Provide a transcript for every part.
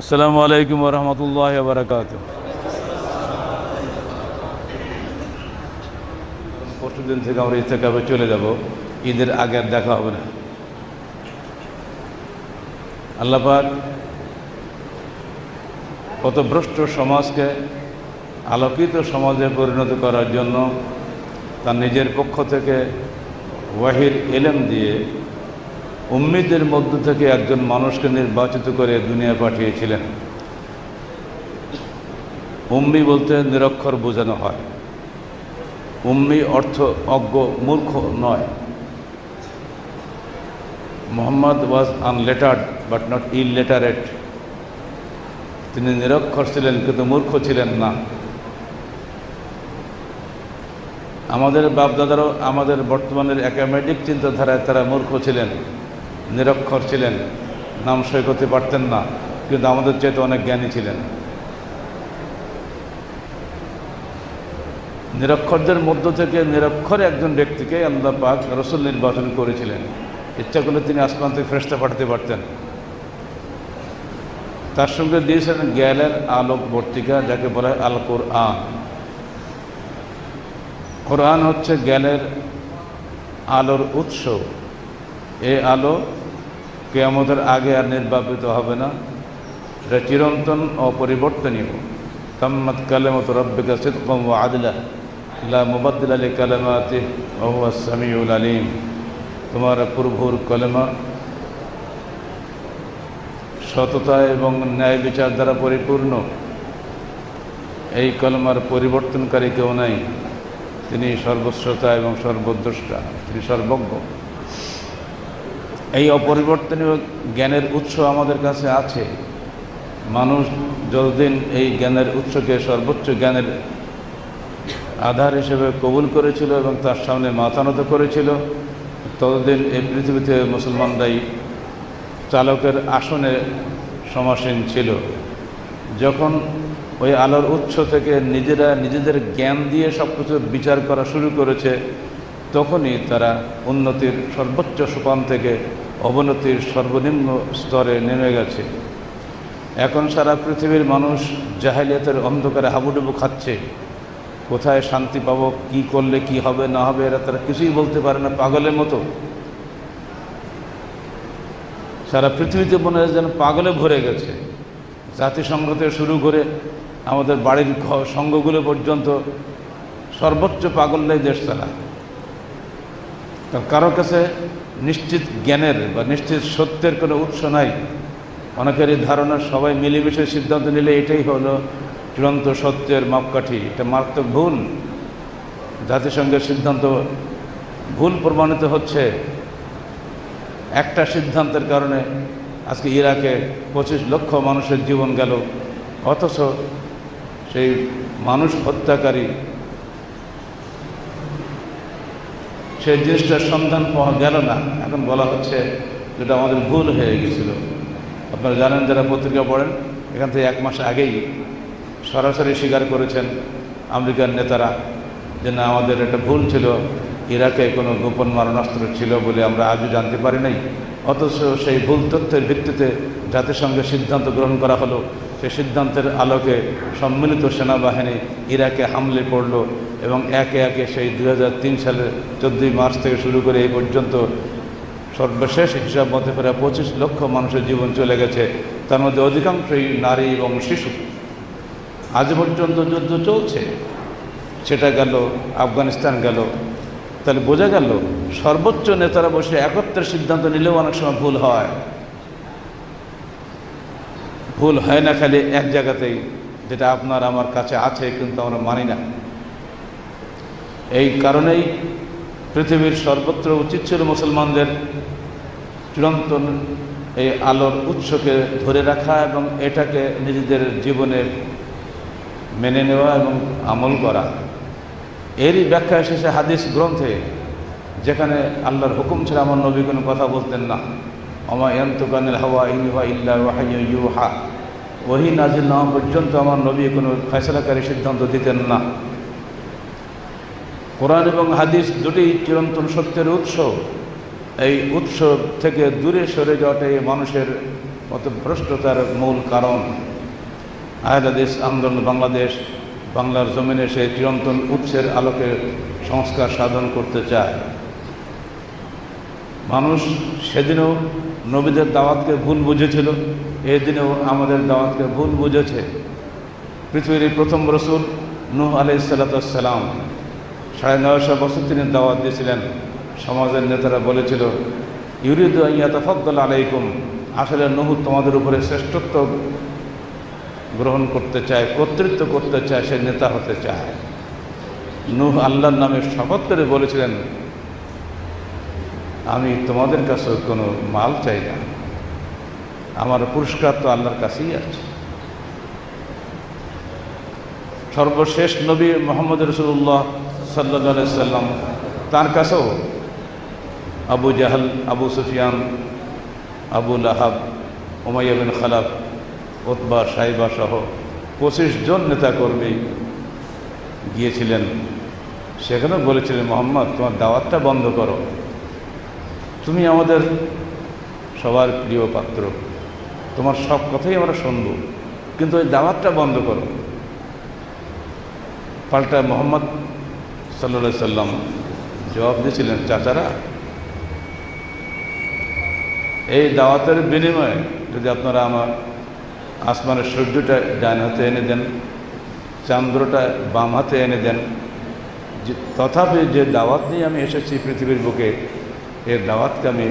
আসসালামু আলাইকুম রহমতুল্লাহ বারকাত পরশু দিন থেকে আমরা ইস্তেকাবে চলে যাব। ঈদের আগে আর দেখা হবে না। আল্লাপাক কত ভ্রষ্ট সমাজকে আলোকিত সমাজে পরিণত করার জন্য তার নিজের পক্ষ থেকে ওয়াহির এলেম দিয়ে উম্মিদের মধ্য থেকে একজন মানুষকে নির্বাচিত করে দুনিয়া পাঠিয়েছিলেন। উম্মি বলতে নিরক্ষর বোঝানো হয়। উম্মি অর্থ অজ্ঞ, মূর্খ নয়। Mohammad was unlettered, but not illiterate. তিনি নিরক্ষর ছিলেন, কিন্তু মূর্খ ছিলেন না। আমাদের বাপদাদারও আমাদের বর্তমানের একাডেমিক চিন্তাধারায় তারা মূর্খ ছিলেন। নিরক্ষর ছিলেন। নাম সই করতে পারতেন না, কিন্তু আমাদের চাইতে অনেক জ্ঞানী ছিলেন। নিরক্ষরদের মধ্য থেকে নিরক্ষর একজন ব্যক্তিকে আল্লাহ পাক রসুল নির্বাচন করেছিলেন। ইচ্ছা করলে তিনি আসমান থেকে ফ্রেস্তা পাঠাতে পারতেন। তার সঙ্গে দিয়েছিলেন জ্ঞানের আলোক বর্তিকা, যাকে বলা হয় আল কোরআন কোরআন হচ্ছে জ্ঞানের আলোর উৎস। এই আলো কেয়ামতের আগে আর নির্বাপিত হবে না। এটা চিরন্তন অপরিবর্তনীয়। তাম্মাত কালেমত রব্বিকা সিদ্কম ও আদিলা। লা মুবাদ্দিল আলী কালেমাতে ওহুয়া সামিউল আলিম। তোমার প্রভুর কলেমা সততা এবং ন্যায় বিচার দ্বারা পরিপূর্ণ। এই কলমার পরিবর্তনকারী কেউ নাই। তিনি সর্বশ্রোতা এবং সর্বদ্রষ্টা। তিনি সর্বজ্ঞ। এই অপরিবর্তনীয় জ্ঞানের উৎস আমাদের কাছে আছে। মানুষ যতদিন এই জ্ঞানের উৎসকে সর্বোচ্চ জ্ঞানের আধার হিসেবে কবুল করেছিল এবং তার সামনে মাথানত করেছিল, ততদিন এই পৃথিবীতে মুসলমানরাই চালকের আসনে সমাসীন ছিল। যখন ওই আলোর উৎস থেকে নিজেরা নিজেদের জ্ঞান দিয়ে সব কিছু বিচার করা শুরু করেছে, তখনই তারা উন্নতির সর্বোচ্চ সোপান থেকে অবনতির সর্বনিম্ন স্তরে নেমে গেছে। এখন সারা পৃথিবীর মানুষ জাহেলিয়াতের অন্ধকারে হাবুডুবু খাচ্ছে। কোথায় শান্তি পাবো, কি করলে কি হবে, না হবে, এরা তারা কিছুই বলতে পারে না, পাগলের মতো। সারা পৃথিবীতে মনে হয় যেন পাগলে ভরে গেছে। জাতিসংঘ থেকে শুরু করে আমাদের বাড়ির সঙ্গগুলো পর্যন্ত সর্বোচ্চ পাগলরাই দেশ চালায় কারও কাছে নিশ্চিত জ্ঞানের বা নিশ্চিত সত্যের কোনো উৎস নাই। অনেকেরই ধারণা সবাই মিলেমিশে সিদ্ধান্ত নিলে এটাই হলো চূড়ান্ত সত্যের মাপকাঠি। এটা মারাত্মক ভুল। জাতিসংঘের সিদ্ধান্ত ভুল প্রমাণিত হচ্ছে। একটা সিদ্ধান্তের কারণে আজকে ইরাকে পঁচিশ লক্ষ মানুষের জীবন গেল। অথচ সেই মানুষ হত্যাকারী সেই জিনিসটার সন্ধান পাওয়া গেল না। এখন বলা হচ্ছে যেটা আমাদের ভুল হয়ে গেছিল। আপনারা জানেন যারা পত্রিকা পড়েন, এখান থেকে এক মাস আগেই সরাসরি স্বীকার করেছেন আমেরিকার নেতারা যে না, আমাদের একটা ভুল ছিল। ইরাকে কোনো গোপন মারণাস্ত্র ছিল বলে আমরা আজও জানতে পারি নাই। অথচ সেই ভুল তথ্যের ভিত্তিতে জাতিসংঘের সিদ্ধান্ত গ্রহণ করা হলো। সেই সিদ্ধান্তের আলোকে সম্মিলিত সেনাবাহিনী ইরাকে হামলে পড়ল এবং একে একে সেই দু হাজার তিন সালের চোদ্দোই মার্চ থেকে শুরু করে এই পর্যন্ত সর্বশেষ হিসাব মতে প্রায় পঁচিশ লক্ষ মানুষের জীবন চলে গেছে। তার মধ্যে অধিকাংশই নারী এবং শিশু। আজ পর্যন্ত যুদ্ধ চলছে। সেটা গেল, আফগানিস্তান গেল তাহলে বোঝা গেল, সর্বোচ্চ নেতারা বসে একত্রের সিদ্ধান্ত নিলেও অনেক সময় ভুল হয়। ভুল হয় না খালি এক জায়গাতেই, যেটা আপনার আমার কাছে আছে কিন্তু আমরা মানি না। এই কারণেই পৃথিবীর সর্বত্র উচিত ছিল মুসলমানদের চূড়ান্ত এই আলোর উৎসকে ধরে রাখা এবং এটাকে নিজেদের জীবনে মেনে নেওয়া এবং আমল করা। এরই ব্যাখ্যা এসেছে হাদিস গ্রন্থে, যেখানে আল্লাহর হুকুম ছিল আমার নবী কোনো কথা বলতেন না। আমা ইয়ান্তকানের হাওয়া ইউহা ইল্লা ইউহা। ওহি নাজিল নাম পর্যন্ত আমার নবী কোনো ফয়সলাকারী সিদ্ধান্ত দিতেন না। কোরআন এবং হাদিস দুটি চিরন্তন সত্যের উৎস। এই উৎস থেকে দূরে সরে যাওয়াটাই মানুষের ভ্রষ্টতার মূল কারণ। আয়াদাদেশ আন্দোলন, বাংলাদেশ বাংলার জমিনে সে চিরন্তন উৎসের আলোকে সংস্কার সাধন করতে চায়। মানুষ সেদিনও নবীদের দাওয়াতকে ভুল বুঝেছিল এই দিনেও আমাদের দাওয়াতকে ভুল বুঝেছে। পৃথিবীর প্রথম রসুল নূহ আলাই সাল্লাতাম সাড়ে নয়শো বছর তিনি দাওয়াত দিয়েছিলেন। সমাজের নেতারা বলেছিল, ইউরিদ ইয়াতফদ্দল আলাইকুম। আসলে নহু তোমাদের উপরে শ্রেষ্ঠত্ব গ্রহণ করতে চায়, কর্তৃত্ব করতে চায়, সে নেতা হতে চায়। নূহ আল্লাহর নামে শপথ করে বলেছিলেন, আমি তোমাদের কাছে কোনো মাল চাই না। আমার পুরস্কার তো আল্লাহর কাছেই আছে। সর্বশেষ নবী মোহাম্মদ রসুল্লাহ সাল্লা সাল্লাম তার কাছেও Abu Jahl, Abu Sufyan, Abu Lahab Umayya বিন খালাফ ওতবা, সাইবা সহ পঁচিশ জন নেতাকর্মী গিয়েছিলেন। সেখানেও বলেছিলেন, মোহাম্মদ, তোমার দাওয়াতটা বন্ধ করো। তুমি আমাদের সবার প্রিয় পাত্র। তোমার সব কথাই আমরা শুনব, কিন্তু ওই দাওয়াতটা বন্ধ করো। পাল্টা মোহাম্মদ সাল্লা সাল্লাম জবাব দিয়েছিলেন, চাচারা, এই দাওয়াতের বিনিময়ে যদি আপনারা আমার আসমানের সূর্যটা ডান হাতে এনে দেন, চান্দ্রটা বাম হাতে এনে দেন। তথাপি যে দাওয়াত নিয়ে আমি এসেছি পৃথিবীর বুকে এর দাওয়াতকে আমি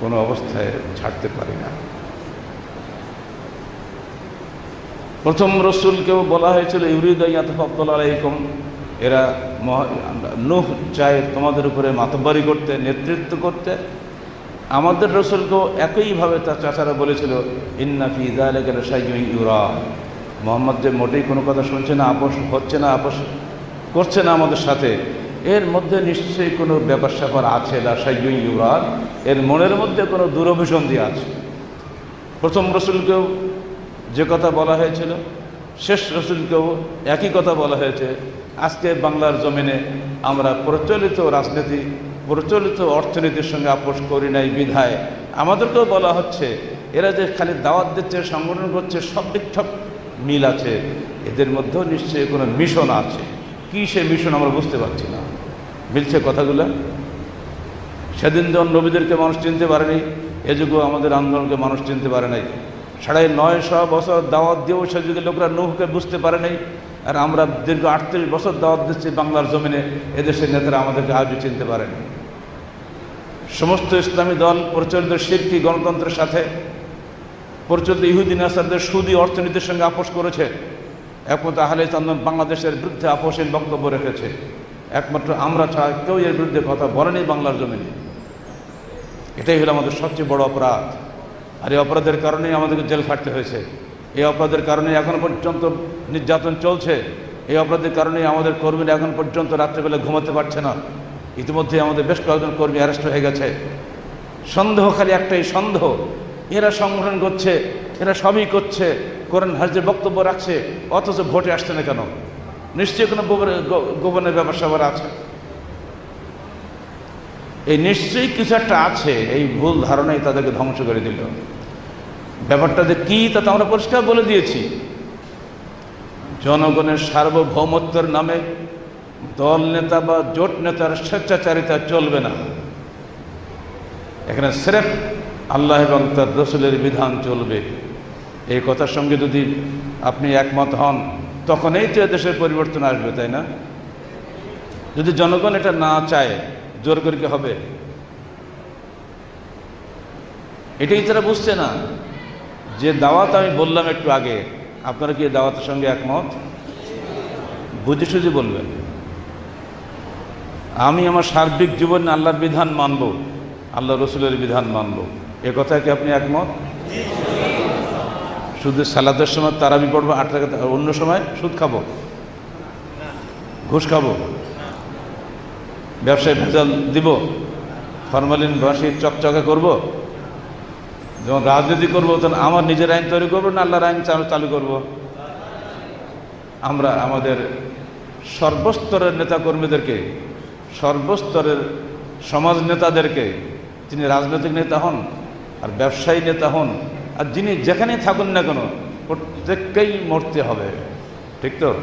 কোনো অবস্থায় ছাড়তে পারি না। প্রথম রসুলকেও বলা হয়েছিল, ইউরিদ ইয়াতফাবদুল আলাইকুম। এরা নুহ চায় তোমাদের উপরে মাতব্বারি করতে, নেতৃত্ব করতে। আমাদের রসুলকেও একইভাবে তার চাচারা বলেছিল, ইন্না ফি ইদালেকের সাইয়ুই ইউরা। মোহাম্মদ যে মোটেই কোনো কথা শুনছে না, আপোষ হচ্ছে না, আপোষ করছে না আমাদের সাথে, এর মধ্যে নিশ্চয়ই কোনো ব্যাপার স্যাপার আছে লা সাইয়ুই ইউরার এর মনের মধ্যে কোনো দুরভিসন্ধি আছে। প্রথম রসুলকেও যে কথা বলা হয়েছিল, শেষ রসুলকেও একই কথা বলা হয়েছে, আজকে বাংলার জমিনে আমরা প্রচলিত রাজনীতি প্রচলিত অর্থনীতির সঙ্গে আপোষ করি নাই বিধায়। আমাদেরকেও বলা হচ্ছে, এরা যে খালি দাওয়াত দিচ্ছে, সংগঠন করছে, সব দিক সব মিল আছে। এদের মধ্যেও নিশ্চয়ই কোনো মিশন আছে। কী সে মিশন আমরা বুঝতে পারছি না। মিলছে কথাগুলো? সেদিন যখন নবীদেরকে মানুষ চিনতে পারেনি, এ যুগও আমাদের আন্দোলনকে মানুষ চিনতে পারে নাই। সাড়ে নয়শো বছর দাওয়াত দিয়েও সে যুগে লোকরা নৌকে বুঝতে পারে নাই। আর আমরা দীর্ঘ আটত্রিশ বছর দাওয়াত দিচ্ছি বাংলার জমিনে, এদেশের নেতারা আমাদেরকে আজও চিনতে পারেনি। সমস্ত ইসলামী দল, প্রচলিত শিল্পী গণতন্ত্রের সাথে, প্রচলিত ইহুদিন আসাদের সুদি অর্থনীতির সঙ্গে আপোষ করেছে। একমাত্র আহলে চন্দন বাংলাদেশের বিরুদ্ধে আপোষের বক্তব্য রেখেছে। একমাত্র আমরা ছাড়া কেউ এর বিরুদ্ধে কথা বলেনি বাংলার জমিনে। এটাই হলো আমাদের সবচেয়ে বড় অপরাধ। আর এই অপরাধের কারণেই আমাদেরকে জেল খাটতে হয়েছে। এই অপরাধের কারণে এখন পর্যন্ত নির্যাতন চলছে। এই অপরাধের কারণে আমাদের কর্মীরা এখন পর্যন্ত রাত্রেবেলা ঘুমাতে পারছে না। ইতিমধ্যে আমাদের বেশ কয়েকজন কর্মী অ্যারেস্ট হয়ে গেছে। সন্দেহ খালি একটাই, সন্দেহ। এরা সংগঠন করছে, এরা সবই করছে, কোরআন হাজের বক্তব্য রাখছে, অথচ ভোটে আসছে না কেন? নিশ্চয়ই কোনো গোপনের ব্যাপার স্যাপার আছে? এই নিশ্চয়ই কিছু একটা আছে, এই ভুল ধারণাই তাদেরকে ধ্বংস করে দিল। ব্যাপারটা যে কী, তা তো আমরা পরিষ্কার বলে দিয়েছি। জনগণের সার্বভৌমত্বের নামে দল নেতা বা জোট নেতার স্বেচ্ছাচারিতা চলবে না। এখানে সেরেফ আল্লাহ এবং তার রসুলের বিধান চলবে। এই কথার সঙ্গে যদি আপনি একমত হন তখনই তো দেশের পরিবর্তন আসবে, তাই না? যদি জনগণ এটা না চায়, জোর করে কি হবে? এটাই তারা বুঝছে না। যে দাওয়াত আমি বললাম একটু আগে, আপনারা কি দাওয়াতের সঙ্গে একমত? বুঝে সুঝে বলবেন। আমি আমার সার্বিক জীবনে আল্লাহর বিধান মানব আল্লাহ রসুলের বিধান মানব। এ কথায় কি আপনি একমত? শুধু সালাদের সময় তারাবি পড়ব, আট টাকা অন্য সময় সুদ খাব? ঘুষ খাব? ব্যবসায় ভেজাল দিব? ফরমালিন বাসি চকচকে করব? যখন রাজনীতি করব, তখন আমার নিজের আইন তৈরি করব না আল্লাহর আইন চালু করব? আমরা আমাদের সর্বস্তরের নেতাকর্মীদেরকে সর্বস্তরের সমাজ নেতাদেরকে তিনি রাজনৈতিক নেতা হন আর ব্যবসায়ী নেতা হন আর যিনি যেখানেই থাকুন না কেন, প্রত্যেককেই মরতে হবে। ঠিক তো?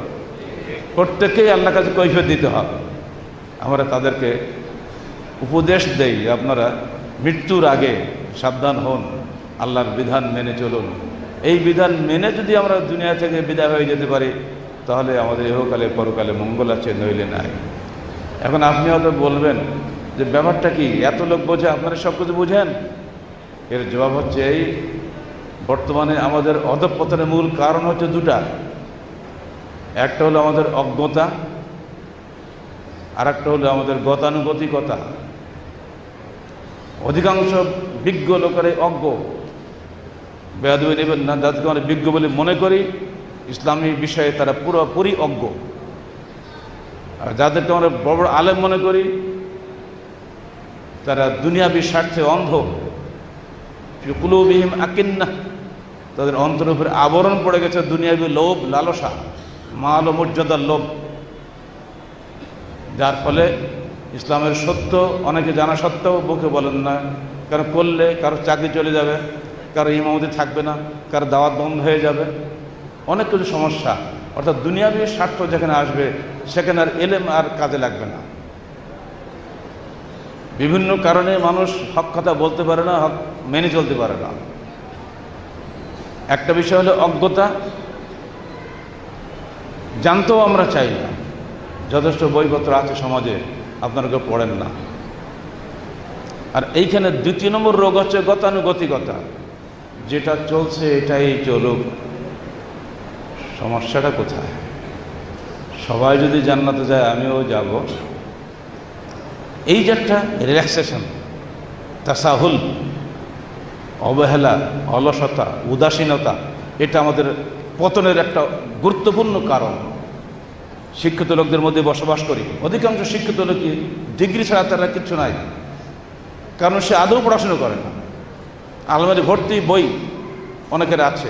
প্রত্যেককেই আল্লাহ কাছে কৈফিয়ত দিতে হবে। আমরা তাদেরকে উপদেশ দেই আপনারা মৃত্যুর আগে সাবধান হন, আল্লাহর বিধান মেনে চলুন। এই বিধান মেনে যদি আমরা দুনিয়া থেকে বিদায় হয়ে যেতে পারি, তাহলে আমাদের ইহকালে পরকালে মঙ্গল আছে, নইলে নাই। এখন আপনি হয়তো বলবেন যে ব্যাপারটা কি? এত লোক বোঝে, আপনারা সব কিছু বুঝেন? এর জবাব হচ্ছে এই, বর্তমানে আমাদের অধপতনের মূল কারণ হচ্ছে দুটা। একটা হলো আমাদের অজ্ঞতা আর একটা হলো আমাদের গতানুগতিকতা। অধিকাংশ বিজ্ঞ লোকের অজ্ঞ। বেয়াদুবে নেবেন না যাদেরকে আমরা বিজ্ঞ বলে মনে করি, ইসলামী বিষয়ে তারা পুরোপুরি অজ্ঞ। আর যাদেরকে আমরা বড় বড় আলেম মনে করি, তারা দুনিয়াবি স্বার্থে অন্ধ। কুলুবিহীম আকিন্না, তাদের অন্তরের উপরে আবরণ পড়ে গেছে দুনিয়াবি লোভ, লালসা, মাল মর্যাদার লোভ। যার ফলে ইসলামের সত্য অনেকে জানা সত্ত্বেও বুকে বলেন না কারণ করলে কারও চাকরি চলে যাবে, কারও ইমামতি থাকবে না, কারও দাওয়াত বন্ধ হয়ে যাবে। অনেক কিছু সমস্যা। অর্থাৎ দুনিয়াবী স্বার্থ যেখানে আসবে, সেখানে আর এলেম আর কাজে লাগবে না। বিভিন্ন কারণে মানুষ হক কথা বলতে পারে না, হক মেনে চলতে পারে না। একটা বিষয় হলো অজ্ঞতা। জানতেও আমরা চাই না। যথেষ্ট বইপত্র আছে সমাজে, আপনারা কেউ পড়েন না। আর এইখানে দ্বিতীয় নম্বর রোগ হচ্ছে গতানুগতিকতা। যেটা চলছে, এটাই চলুক। সমস্যাটা কোথায়? সবাই যদি জান্নাতে যায়, আমিও যাব। এই যে একটা রিল্যাক্সেশন তাসাহুল, অবহেলা, অলসতা, উদাসীনতা, এটা আমাদের পতনের একটা গুরুত্বপূর্ণ কারণ। শিক্ষিত লোকদের মধ্যে বসবাস করি। অধিকাংশ শিক্ষিত লোকই ডিগ্রি ছাড়া তারা কিচ্ছু নাই। কারণ সে আদৌ পড়াশুনো করে না। আলমারি ভর্তি বই অনেকের আছে।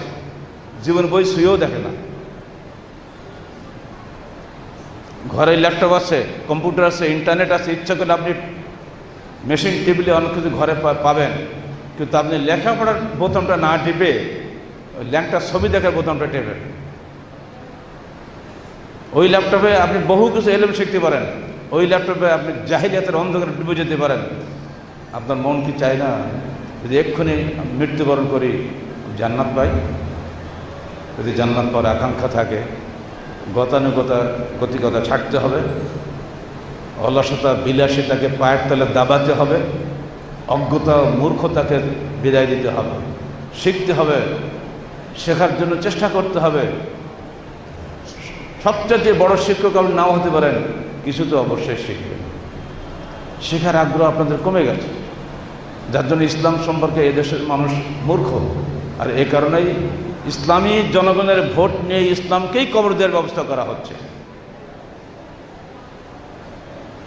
জীবন বই শুয়েও দেখে না। ঘরে ল্যাপটপ আছে কম্পিউটার আছে ইন্টারনেট আছে, ইচ্ছা করলে আপনি মেশিন টিপলে অনেক কিছু ঘরে পাবেন। কিন্তু আপনি লেখাপড়ার বোতামটা না টিপে, ওই ল্যাংটার ছবি দেখার বোতামটা টেপেন ওই ল্যাপটপে আপনি বহু কিছু এলেম শিখতে পারেন। ওই ল্যাপটপে আপনি জাহিলিয়াতের অন্ধকারে ডুবে যেতে পারেন। আপনার মন কি চায় না? যদি এক্ষুনি মৃত্যুবরণ করি, জান্নাত পাই। যদি জান্নাত পাওয়ার আকাঙ্ক্ষা থাকে গতানুগতা, গতিকতা ছাড়তে হবে। অলসতা, বিলাসিতাকে পায়ের তলে দাবাতে হবে। অজ্ঞতা, মূর্খতাকে বিদায় দিতে হবে। শিখতে হবে, শেখার জন্য চেষ্টা করতে হবে। সবচেয়ে যে বড় শিক্ষক আপনি নাও হতে পারেন, কিছু তো অবশ্যই শিখবেন। শেখার আগ্রহ আপনাদের কমে গেছে। যার জন্য ইসলাম সম্পর্কে এদেশের মানুষ মূর্খ। আর এ কারণেই ইসলামী জনগণের ভোট নিয়ে ইসলামকেই কবর দেওয়ার ব্যবস্থা করা হচ্ছে।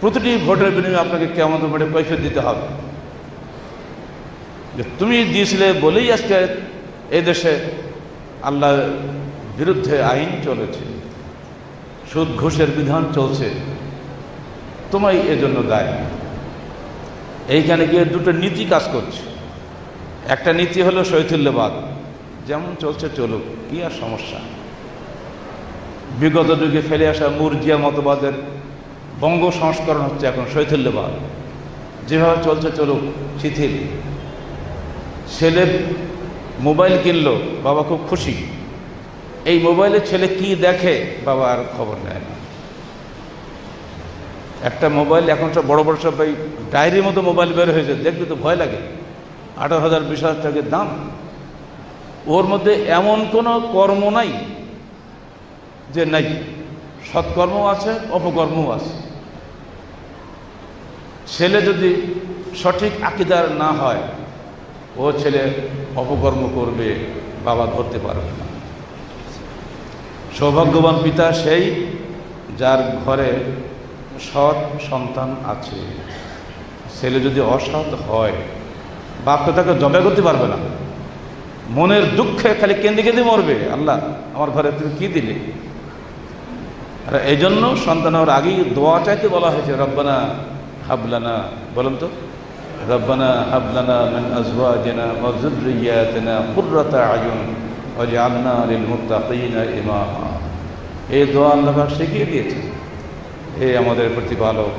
প্রতিটি ভোটের বিনিময়ে আপনাকে কেমন ভোটে পয়সা দিতে হবে। যে তুমি দিয়েছিলে বলেই আজকে দেশে আল্লাহ বিরুদ্ধে আইন চলেছে, সুদ ঘুষের বিধান চলছে তোমায় এজন্য দায়। এইখানে গিয়ে দুটো নীতি কাজ করছে। একটা নীতি হলো শৈথিল্যবাদ যেমন চলছে চলুক, কি আর সমস্যা? বিগত যুগে ফেলে আসা মুরজিয়া মতবাদের বঙ্গ সংস্করণ হচ্ছে এখন শৈথিল্যবাদ। যেভাবে চলছে চলুক, শিথিল। ছেলে মোবাইল কিনলো, বাবা খুব খুশি। এই মোবাইলে ছেলে কি দেখে, বাবা আর খবর নেয় না। একটা মোবাইল এখন সব বড় বড় সব ডায়েরির মতো মোবাইল বের হয়েছে দেখলে তো ভয় লাগে। আঠারো হাজার, বিশ হাজার টাকার দাম। ওর মধ্যে এমন কোনো কর্ম নাই যে নাই। সৎকর্ম আছে, অপকর্মও আছে। ছেলে যদি সঠিক আকিদার না হয়, ও ছেলে অপকর্ম করবে, বাবা ধরতে পারবে না। সৌভাগ্যবান পিতা সেই যার ঘরে সৎ সন্তান আছে। ছেলে যদি অসৎ হয়, বাপ তো তাকে জবে করতে পারবে না। মনের দুঃখে খালি কেঁদে কেঁদে মরবে। আল্লাহ, আমার ঘরে তুমি কি দিলে? এই জন্য সন্তান হওয়ার আগেই দোয়া চাইতে বলা হয়েছে, রব্বানা হাবলানা। বলুন তো, রব্বানা হাবলানা মিন আজওয়াজিনা ওয়া যুররিয়াতিনা কুররাতা আয়ুন ওয়াজআলনা লিল মুত্তাকিনা ইমামা। এই দোয়া আল্লাহ শিখিয়ে দিয়েছে হে আমাদের প্রতিপালক,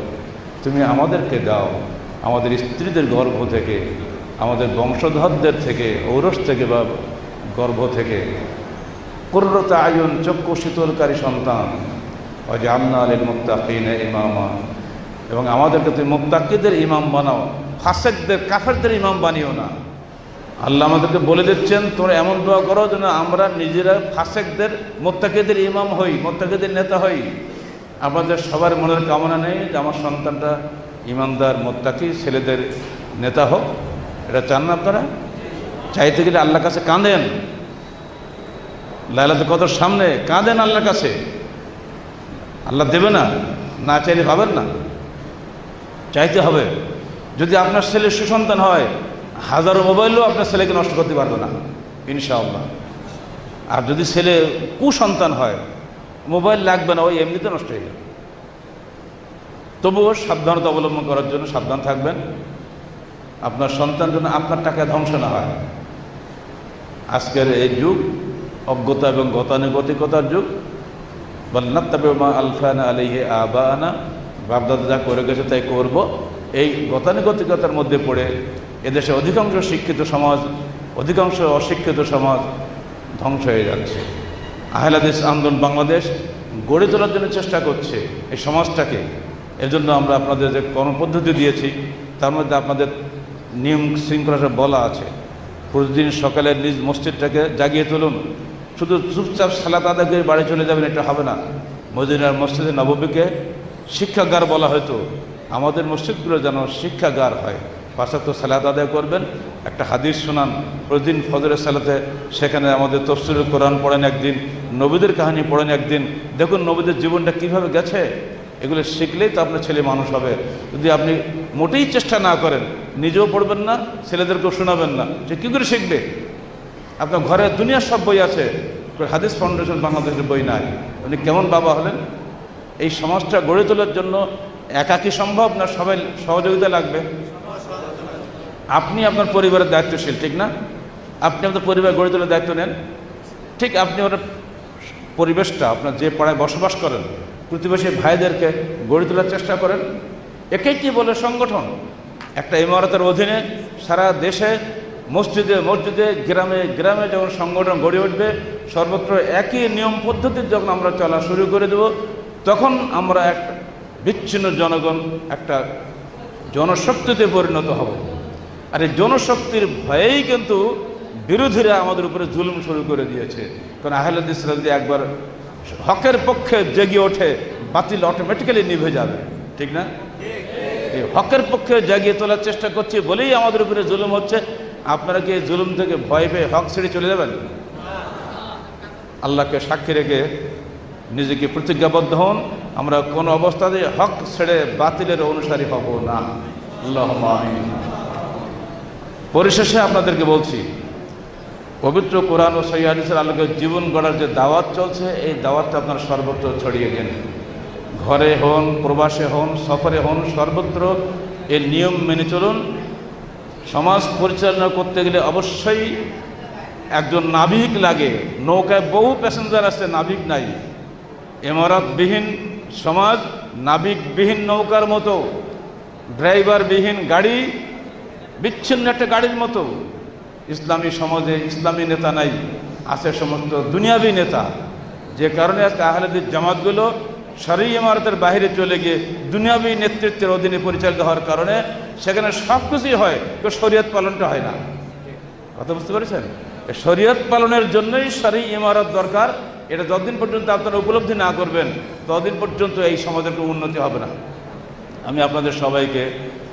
তুমি আমাদেরকে দাও, আমাদের স্ত্রীদের গর্ভ থেকে আমাদের বংশধরদের থেকে, ঔরস থেকে বা গর্ভ থেকে। কুর্রত আয়ন চক্ষু শীতলকারী সন্তান। অজান্না আলীর মুক্তাকিন ইমামা। এবং আমাদেরকে তুমি মুক্তাকিদের ইমাম বানাও, ফাসেকদের, কাফেরদের ইমাম বানিও না। আল্লাহ আমাদেরকে বলে দিচ্ছেন, তোমরা এমন দোয়া করো যেন আমরা নিজেরা ফাসেকদের, মোত্তাকিদের ইমাম হই, মোত্তাকিদের নেতা হই। আমাদের সবার মনের কামনা নেই যে আমার সন্তানটা ইমানদার, মোত্তাকি, ছেলেদের নেতা হোক। এটা চান না আপনারা? চাইতে গেলে আল্লাহর কাছে কাঁদেন। লাইলাতে কত সামনে, কাঁদেন আল্লাহর কাছে। আল্লাহ দেবে না না চাইলে পাবেন না। চাইতে হবে। যদি আপনার ছেলে সুসন্তান হয়, হাজারো মোবাইলও আপনার ছেলেকে নষ্ট করতে পারবে না, ইনশাআল্লাহ। আর যদি ছেলে কুসন্তান হয়, মোবাইল লাগবে না, ওই এমনিতে নষ্ট হয়ে যাবে। তবুও সাবধানতা অবলম্বন করার জন্য সাবধান থাকবেন। আপনার সন্তান যেন আপনার টাকায় ধ্বংস না হয়। আজকের এই যুগ, অজ্ঞতা এবং গতানুগতিকতার যুগ। বন্নাত্তাবে মা আলফানা আলিহে আবানা। বাপদাদা যা করে গেছে তাই করব। এই গতানুগতিকতার মধ্যে পড়ে এদেশে অধিকাংশ শিক্ষিত সমাজ, অধিকাংশ অশিক্ষিত সমাজ ধ্বংস হয়ে যাচ্ছে। আহলাদিস আন্দোলন বাংলাদেশ গড়ে তোলার জন্য চেষ্টা করছে এই সমাজটাকে। এজন্য আমরা আপনাদের যে কর্মপদ্ধতি দিয়েছি, তার মধ্যে আপনাদের নিয়ম শৃঙ্খলা সব বলা আছে। প্রতিদিন সকালে নিজ মসজিদটাকে জাগিয়ে তুলুন। শুধু চুপচাপ সালাত আদায় করে বাড়ি চলে যাবেন এটা হবে না। মদিনার মসজিদে নববীকে শিক্ষাগার বলা হয়তো আমাদের মসজিদগুলো যেন শিক্ষাগার হয়। পাশ্চাত্য সালাত আদায় করবেন। একটা হাদিস শোনান। প্রতিদিন ফজরের সালাতে সেখানে আমাদের তফসিরুল কোরআন পড়েন একদিন। নবীদের কাহিনী পড়েন একদিন। দেখুন নবীদের জীবনটা কীভাবে গেছে। এগুলো শিখলেই তো আপনার ছেলে মানুষ হবে। যদি আপনি মোটেই চেষ্টা না করেন, নিজেও পড়বেন না, ছেলেদেরকেও শোনাবেন না, যে কী করে শিখবে? আপনার ঘরে দুনিয়ার সব বই আছে হাদিস ফাউন্ডেশন বাংলাদেশের বই নাই। উনি কেমন বাবা হলেন? এই সমাজটা গড়ে তোলার জন্য একাকি সম্ভব না সবাই সহযোগিতা লাগবে? আপনি আপনার পরিবারের দায়িত্বশীল, ঠিক না? আপনি আপনার পরিবার গড়ে তোলার দায়িত্ব নেন। ঠিক আপনি ওটা পরিবেশটা, আপনার যে পাড়ায় বসবাস করেন প্রতিবেশী ভাইদেরকে গড়ে তোলার চেষ্টা করেন। একেই কি বলে সংগঠন, একটা ইমারতের অধীনে সারা দেশে মসজিদে মসজিদে, গ্রামে গ্রামে যখন সংগঠন গড়ে উঠবে, সর্বত্র একই নিয়ম পদ্ধতির যখন আমরা চলা শুরু করে দেব, তখন আমরা এক বিচ্ছিন্ন জনগণ, একটা জনশক্তিতে পরিণত হব। আর এই জনশক্তির ভয়েই কিন্তু বিরোধীরা আমাদের উপরে জুলুম শুরু করে দিয়েছে। কারণ আহলাদ ইসলাম একবার হকের পক্ষে জেগে ওঠে, বাতিল অটোমেটিক্যালি নিভে যাবে। ঠিক না? এই হকের পক্ষে জাগিয়ে তোলার চেষ্টা করছি বলেই আমাদের উপরে জুলুম হচ্ছে। আপনারা কি জুলুম থেকে ভয় পেয়ে হক ছেড়ে চলে যাবেন? আল্লাহকে সাক্ষী রেখে নিজেকে প্রতিজ্ঞাবদ্ধ হন। আমরা কোন অবস্থাতে হক ছেড়ে বাতিলের অনুসারী হব না। আল্লাহ। পরিশেষে আপনাদেরকে বলছি পবিত্র কোরআন ও সৈয়াদিসের আলোকে জীবন গড়ার যে দাওয়াত চলছে, এই দাওয়াতটা আপনার সর্বত্র ছড়িয়ে দিন। ঘরে হন, প্রবাসে হন, সফরে হন, সর্বত্র এর নিয়ম মেনে চলুন। সমাজ পরিচালনা করতে গেলে অবশ্যই একজন নাবিক লাগে। নৌকায় বহু প্যাসেঞ্জার আছে, নাবিক নাই। এমারতবিহীন সমাজ, নাবিকবিহীন নৌকার মতো। ড্রাইভারবিহীন গাড়ি, বিচ্ছিন্ন একটা গাড়ির মতো। ইসলামী সমাজে ইসলামী নেতা নাই, আছে সমস্ত দুনিয়াবী নেতা। যে কারণে আজকে আহলেদের জামাতগুলো সারি ইমারতের বাইরে চলে গিয়ে দুনিয়াবী নেতৃত্বের অধীনে পরিচালিত হওয়ার কারণে সেখানে সব কিছুই হয়, কেউ শরীয়ত পালনটা হয় না। কথা বুঝতে পেরেছেন? শরীয়ত পালনের জন্যই সারি ইমারত দরকার। এটা যতদিন পর্যন্ত আপনারা উপলব্ধি না করবেন, ততদিন পর্যন্ত এই সমাজের কোনো উন্নতি হবে না। আমি আপনাদের সবাইকে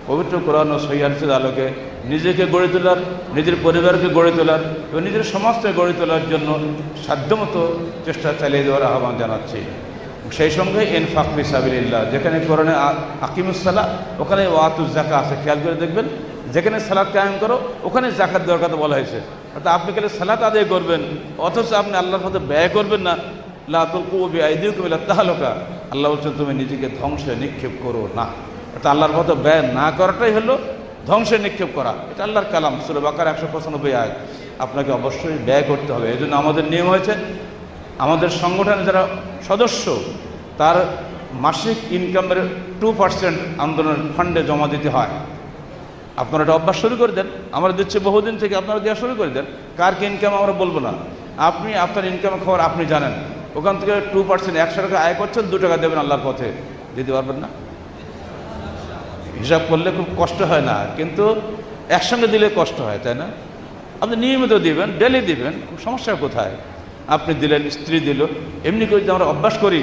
পবিত্র কোরআন ও সহিদের আলোকে নিজেকে গড়ে তোলার, নিজের পরিবারকে গড়ে তোলার এবং নিজের সমাজকে গড়ে তোলার জন্য সাধ্যমতো চেষ্টা চালিয়ে দেওয়ার আহ্বান জানাচ্ছি। সেই সঙ্গে এনফাক সাবিল্লাহ যেখানে কোরআনে আকিমুসাল্লাহ ওখানে ওয়াতুজ জাকা আছে। খেয়াল করে দেখবেন, যেখানে সালাদ কায়েম করো, ওখানে জাকাত দেওয়ার কথা বলা হয়েছে। অর্থাৎ আপনি গেলে সালাত আদায় করবেন, অথচ আপনি আল্লাহর পথে ব্যয় করবেন না। লাতুল কবি আইদিউ কবিলা তাহলকা। আল্লাহ বলছেন, তুমি নিজেকে ধ্বংসে নিক্ষেপ করো না। অর্থাৎ আল্লাহর পথে ব্যয় না করাটাই হলো ধ্বংসে নিক্ষেপ করা। এটা আল্লাহর কালাম, সুরে বাকার একশো পঁচানব্বই আয় আপনাকে অবশ্যই ব্যয় করতে হবে। এই জন্য আমাদের নিয়ম হয়েছে, আমাদের সংগঠনের যারা সদস্য, তার মাসিক ইনকামের টু পার্সেন্ট আন্দোলনের ফান্ডে জমা দিতে হয়। আপনারা এটা অভ্যাস শুরু করে দেন। আমরা দিচ্ছি বহুদিন থেকে আপনারা দেওয়া শুরু করে দেন। কার কি ইনকাম আমরা বলব না। আপনি আপনার ইনকামের খবর আপনি জানেন। ওখান থেকে টু পার্সেন্ট একশো টাকা আয় করছেন, দু টাকা দেবেন আল্লাহর পথে। দিতে পারবেন না? হিসাব করলে খুব কষ্ট হয় না, কিন্তু একসঙ্গে দিলে কষ্ট হয়, তাই না? আপনি নিয়মিত দিবেন, ডেলি দিবেন সমস্যা কোথায়? আপনি দিলেন, স্ত্রী দিল, এমনি করে যদি আমরা অভ্যাস করি,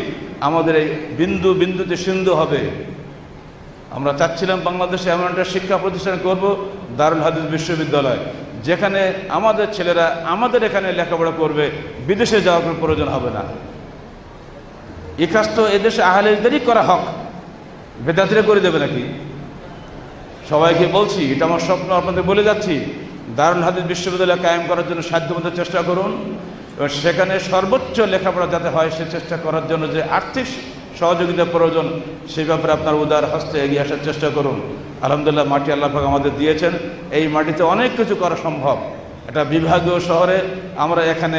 আমাদের এই বিন্দু বিন্দুতে সিন্ধু হবে। আমরা চাচ্ছিলাম বাংলাদেশে এমন একটা শিক্ষা প্রতিষ্ঠান করব, দারুল হাদিস বিশ্ববিদ্যালয়, যেখানে আমাদের ছেলেরা আমাদের এখানে লেখাপড়া করবে, বিদেশে যাওয়ার কোনো প্রয়োজন হবে না। এ কাজ তো এদেশে আহলেদেরই করা হক। বেদাতিরা করে দেবে নাকি? সবাইকে বলছি, এটা আমার স্বপ্ন, আপনাদের বলে যাচ্ছি দারুল হাদিস বিশ্ববিদ্যালয় কায়েম করার জন্য সাধ্যমতো চেষ্টা করুন। এবং সেখানে সর্বোচ্চ লেখাপড়া যাতে হয়, সে চেষ্টা করার জন্য যে আর্থিক সহযোগিতা প্রয়োজন, সেই ব্যাপারে আপনার উদার হস্তে এগিয়ে আসার চেষ্টা করুন। আলহামদুলিল্লাহ, মাটি আল্লাহ পাক আমাদের দিয়েছেন। এই মাটিতে অনেক কিছু করা সম্ভব। এটা বিভাগীয় শহরে, আমরা এখানে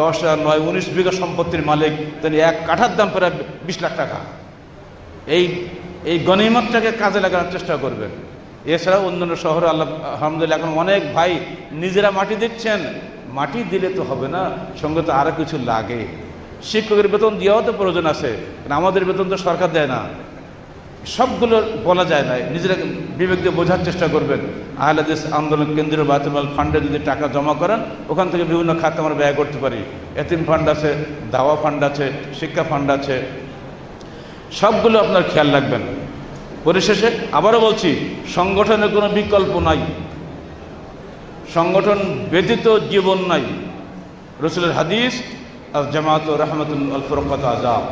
দশ আর নয়, উনিশ বিঘা সম্পত্তির মালিক, তিনি এক কাঠার দাম প্রায় বিশ লাখ টাকা। এই এই গণিমতটাকে কাজে লাগানোর চেষ্টা করবেন। এছাড়াও অন্যান্য শহরে আল্লাহ, আলহামদুলিল্লাহ, এখন অনেক ভাই নিজেরা মাটি দিচ্ছেন। মাটি দিলে তো হবে না, সঙ্গে তো আরও কিছু লাগে। শিক্ষকের বেতন দেওয়াও তো প্রয়োজন আছে আমাদের বেতন তো সরকার দেয় না। সবগুলো বলা যায় না, নিজেরা বিবেক দিয়ে বোঝার চেষ্টা করবেন। আহলাদিস আন্দোলন, কেন্দ্রীয় বাতুল ফান্ডে যদি টাকা জমা করেন, ওখান থেকে বিভিন্ন খাতে আমরা ব্যয় করতে পারি। এতিম ফান্ড আছে, দাওয়া ফান্ড আছে, শিক্ষা ফান্ড আছে। সবগুলো আপনার খেয়াল রাখবেন। পরিশেষে আবারও বলছি, সংগঠনের কোনো বিকল্প নাই। সংগঠন ব্যতীত জীবন নাই। রসুলের হাদিস আর জামাত রহমতুল আল ফরকাত আজাব।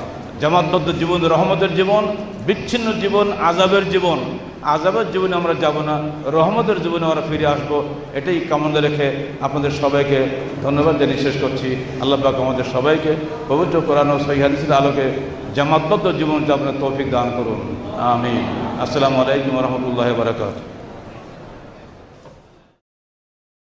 জামাতবদ্ধ জীবন, রহমতের জীবন, বিচ্ছিন্ন জীবন, আজাবের জীবন। আজাবের জীবনে আমরা যাব না, রহমতের জীবনে আমরা ফিরে আসব, এটাই কামনা রেখে আপনাদের সবাইকে ধন্যবাদ জানিয়ে শেষ করছি। আল্লাহ পাক আমাদের সবাইকে পবিত্র কোরআন ও সহিদের আলোকে জামাতবদ্ধ জীবন যাপনের তৌফিক দান করুন। আমি আসসালামু আলাইকুম রহমতুল্লাহ বারকাত